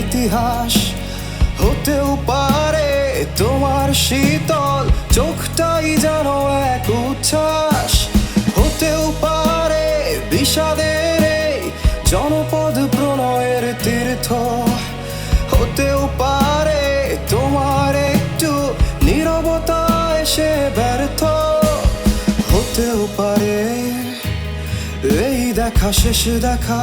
ইতিহাস হতেও পারে তোমার শীতল চোখটাই যেন এক উচ্ছ্বাস। হতেও পারে বিষাদের জনপদ প্রণয়ের তীর্থ। হতেও পারে তোমার একটু নীরবতা এসে ব্যর্থ। হতেও পারে এই দেখা, শেষ দেখা।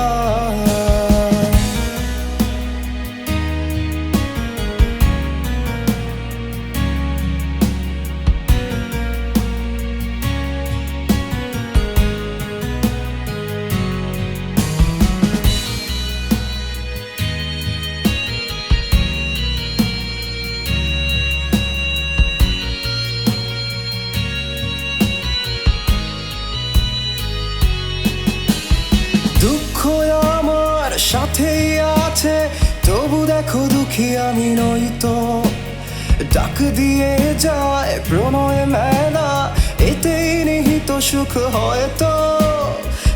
সাথেই আছে। তবু দেখো দুঃখী আমি নই তো। ডাক দিয়ে যায় প্রণয় মেলা, এতেই নিহিত সুখ হয়তো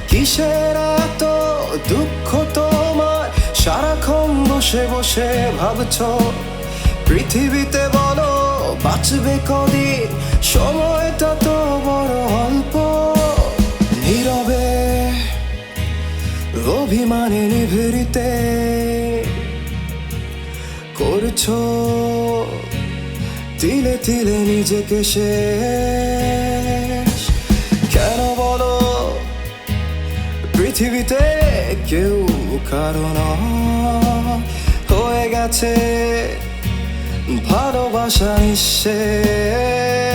কিসের এত দুঃখ তোমার? সারাক্ষণ বসে বসে ভাবছ। পৃথিবীতে বলো, বাঁচবে কদিন? সময়টা তো বড় অল্প। অভিমানে নিভৃতে করছ তিলে তিলে নিজেকে শেষ। কেন বলো, পৃথিবীতে কেউ কারণ হয়ে গেছে ভালোবাসা নিঃশেষ।